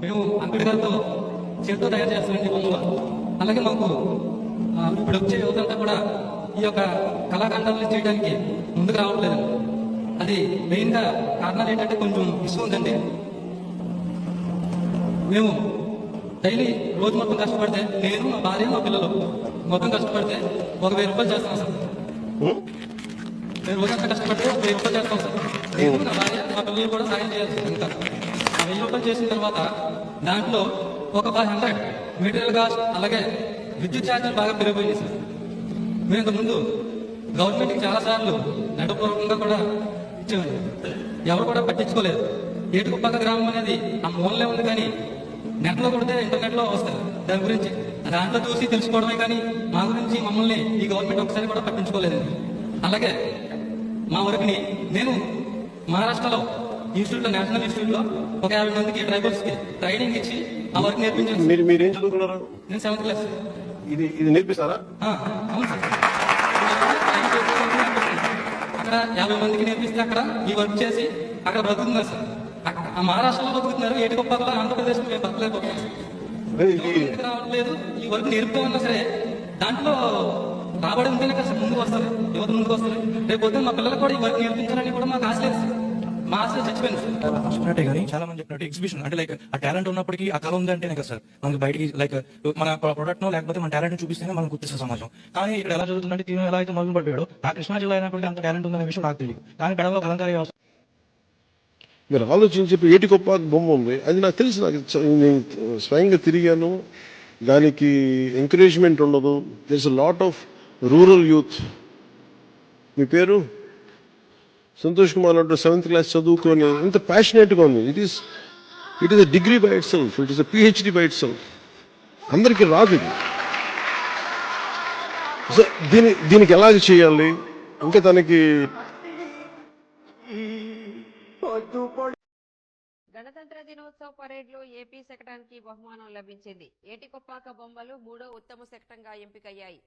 మేము అంకుడి గారితో చేతితో తయారు చేస్తామండి బొమ్మలు అలాగే మాకు ఇప్పుడు వచ్చే యువతంతా కూడా ఈ యొక్క కళాఖండాలను చేయడానికి ముందుకు రావట్లేదండి. అది మెయిన్గా కారణాలు ఏంటంటే కొంచెం ఇష్యూ ఉందండి. మేము డైలీ రోజు మొత్తం కష్టపడితే నేను మా భార్య మా పిల్లలు మొత్తం కష్టపడితే ఒక వెయ్యి రూపాయలు చేస్తాం సార్. నేను రోజంతా కష్టపడితే ఒక వెయ్యి రూపాయలు చేస్తాం సార్. నేను నా భార్య మా పిల్లలు కూడా సాయం చేయాలి ఇంకా వెయ్యి రూపాయలు చేసిన తర్వాత దాంట్లో ఒక ఫైవ్ హండ్రెడ్ మెటీరియల్ కాస్ట్ అలాగే విద్యుత్ ఛార్జీలు బాగా పెరిగిపోయింది సార్. మేము ఇంతకుముందు గవర్నమెంట్కి చాలాసార్లు నటపూర్వకంగా కూడా ఇచ్చేవాళ్ళు. ఎవరు కూడా పట్టించుకోలేదు. ఏటుకుప్పక గ్రామం అనేది ఆ మూలనే ఉంది కానీ నెట్లో కొడితే ఇంటర్నెట్లో వస్తారు దాని గురించి దాంట్లో చూసి తెలుసుకోవడమే కానీ మా గురించి మమ్మల్ని ఈ గవర్నమెంట్ ఒకసారి కూడా పట్టించుకోలేదండి. అలాగే మా వరకుని నేను మహారాష్ట్రలో ఇన్స్టిట్యూట్లో నేషనల్ ఇన్స్టిట్యూట్లో ఒక యాభై మందికి ట్రైబల్స్కి ట్రైనింగ్ ఇచ్చి ఆ వర్క్ నేర్పించాను మీరు మీరేం చదువుకున్నారు? నేను సెవెంత్ క్లాస్ ఇది ఇది నేర్పిస్తారా? అవును సార్. అక్కడ యాభై మందికి నేర్పిస్తే అక్కడ ఈ వర్క్ చేసి అక్కడ బ్రతుకుతున్నారు సార్. మహారాష్ట్రలో బతుకుతున్నారు ఏటికొప్పకలో ఆంధ్రప్రదేశ్లో మేము బతకలేకపోతున్నాం రావట్లేదు? ఈ వర్క్ నేర్పుతామన్నా సరే దాంట్లో రాబడి ఉంటేనే కదా ముందుకు వస్తారు యువత ముందుకు వస్తారు. రేపు పొద్దున్న మా పిల్లలకు కూడా ఈ వర్క్ నేర్పించాలని కూడా మాకు ఆశ లేదు చచ్చిపోయింది చెప్పినట్టే కానీ చాలా మంది చెప్పినట్టు ఎగ్జిబిషన్ అంటే లైక్ ఆ టాలెంట్ ఉన్నప్పటికీ ఆ కళ ఉంది అంటేనే కదా సార్. మనకి బయటికి లైక్ మన ప్రొడక్ట్ నో లేకపోతే మన టాలెంట్ చూపిస్తేనే మనం గుర్తిస్తుంది సమాజం. కానీ ఇక్కడ ఎలా జరుగుతుందంటే తీను ఎలా అయితే మొదలు పడిపోయాడు ఆ కృష్ణా జిల్లా అయినప్పటికీ అంత టాలెంట్ ఉందనే విషయం నాకు తెలియదు. కానీ కడలో కలంకారీ వ్యవస్థ మీరు ఆలోచించి చెప్పి ఏటి గొప్ప బొమ్మ ఉంది? అది నాకు తెలుసు నాకు. నేను స్వయంగా తిరిగాను. దానికి ఎంకరేజ్మెంట్ ఉండదు. This lot of rural youth మీ పేరు? సంతోష్ కుమార్ అంటూ సెవెంత్ క్లాస్ చదువుకొని ఎంత ప్యాషనేట్గా ఉంది. It is it is a degree by itself it is a PhD by itself అందరికీ రాదు ఇది. సో దీని దీనికి ఎలాగ చేయాలి? ఇంకా తనకి గణతంత్ర దినోత్సవ పరేడ్లో ఏపీ శకటానికి బహుమానం లభించింది. ఏటికొప్పాక బొమ్మలు మూడో ఉత్తమ శకటంగా ఎంపికయ్యాయి.